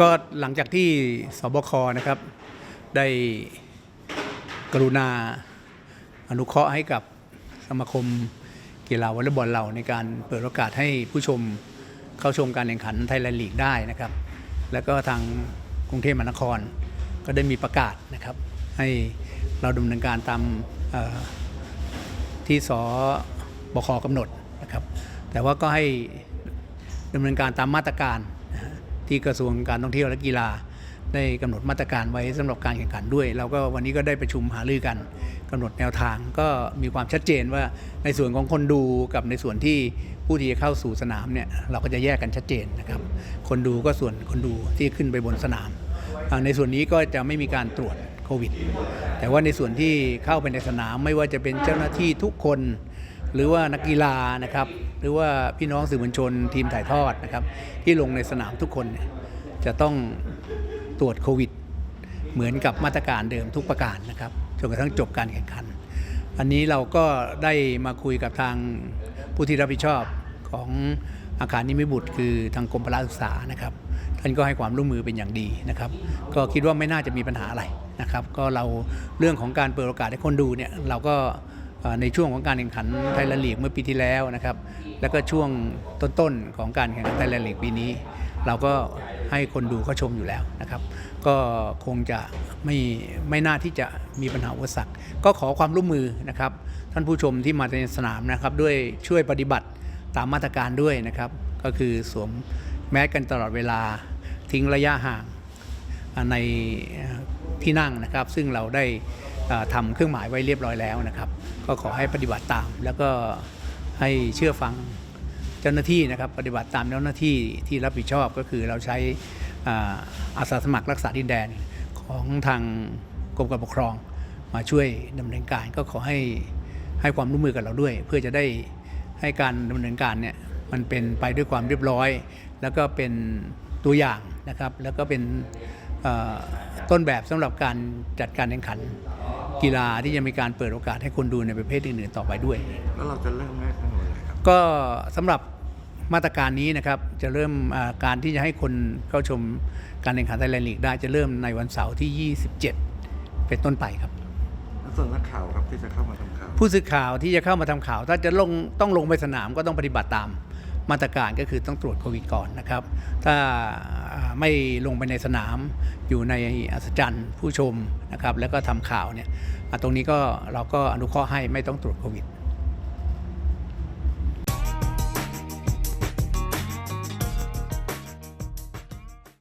ก็หลังจากที่สบคนะครับ ได้กรุณาอนุเคราะห์ให้กับสมาคมกีฬาวอลเลย์บอลเราในการเปิดโอกาสให้ผู้ชมเข้าชมการแข่งขันไทยแลนด์ลีกได้นะครับ แล้วก็ทางกรุงเทพมหานคร ก็ได้มีประกาศนะครับ ให้เราดำเนินการตามที่สบคกำหนดนะครับ แต่ว่าก็ให้ดำเนินการตามมาตรการ ที่กระทรวงการท่องเที่ยวและกีฬา ได้กำหนดมาตรการไว้สำหรับการแข่งขันด้วย เราก็วันนี้ก็ได้ประชุมหารือกันกำหนดแนวทางก็มีความชัดเจนว่าในส่วนของคนดูกับในส่วนที่ผู้ที่จะเข้าสู่สนามเนี่ยเราก็จะแยกกันชัดเจนนะครับ คนดูก็ส่วนคนดูที่ขึ้นไปบนสนาม ในส่วนนี้ก็จะไม่มีการตรวจโควิด แต่ว่าในส่วนที่เข้าไปในสนามไม่ว่าจะเป็นเจ้าหน้าที่ทุกคน หรือว่านักกีฬานะครับ หรือว่าพี่น้องสื่อมวลชนทีมถ่ายทอดนะครับ ที่ลงในสนามทุกคนเนี่ยจะต้องตรวจโควิด เหมือนกับมาตรการเดิมทุกประการนะครับจนกระทั่งจบการแข่งขัน อันนี้เราก็ได้มาคุยกับทางผู้ที่รับผิดชอบของอาคารนิมิบุตรคือทางกรมพละศึกษานะครับท่านก็ให้ความร่วมมือเป็นอย่างดีนะครับ ก็คิดว่าไม่น่าจะมีปัญหาอะไรนะครับ ก็เราเรื่องของการเปิดโอกาสให้คนดูเนี่ยเราก็ ในช่วงของการแข่งขันไทยแลนด์ลีกเมื่อปีที่แล้วนะครับ แล้วก็ช่วงต้นๆของการแข่งขันไทยแลนด์ลีกปีนี้ เราก็ให้คนดูเขาชมอยู่แล้วนะครับ ก็คงจะไม่ไม่น่าที่จะมีปัญหาอุปสรรคก็ขอความร่วมมือนะครับ ท่านผู้ชมที่มาในสนามนะครับด้วยช่วยปฏิบัติตามมาตรการด้วยนะครับ ก็คือสวมแมสกันตลอดเวลาทิ้งระยะห่างในที่นั่งนะครับ ซึ่งเราได้ ทำเครื่องหมายไว้เรียบร้อยแล้วนะครับ ก็ขอให้ปฏิบัติตาม แล้วก็ให้เชื่อฟังเจ้าหน้าที่นะครับ ปฏิบัติตามเจ้าหน้าที่ที่รับผิดชอบก็คือเราใช้อาสาสมัครรักษาดินแดนของทางกรมการปกครอง มาช่วยดำเนินการก็ขอให้ให้ความร่วมมือกับเราด้วย เพื่อจะได้ให้การดำเนินการเนี่ยมันเป็นไปด้วยความเรียบร้อย แล้วก็เป็นตัวอย่างนะครับ แล้วก็เป็นต้นแบบสำหรับการจัดการแข่งขัน กีฬาที่จะมีการเปิดโอกาสให้คนดูในประเภทอื่นๆต่อไปด้วย แล้วเราจะเริ่มแรกตั้งแต่เมื่อไหร่ครับก็สำหรับมาตรการนี้นะครับจะเริ่มอ่าการที่จะให้คนเข้าชมการแข่งขันไทยแลนด์ลีกได้จะเริ่มในวันเสาร์ที่ 27 เป็นต้นไปครับแล้วส่วนนักข่าวครับที่จะเข้ามาทำข่าว ผู้สื่อข่าวที่จะเข้ามาทำข่าว ถ้าจะลงต้องลงไปสนามก็ต้องปฏิบัติตาม มาตรการก็คือต้องตรวจโควิดก่อนนะครับ ถ้าไม่ลงไปในสนามอยู่ในอัศจรรย์ผู้ชมนะครับ แล้วก็ทำข่าวเนี่ยตรงนี้ก็เราก็อนุเคราะห์ให้ไม่ต้องตรวจโควิด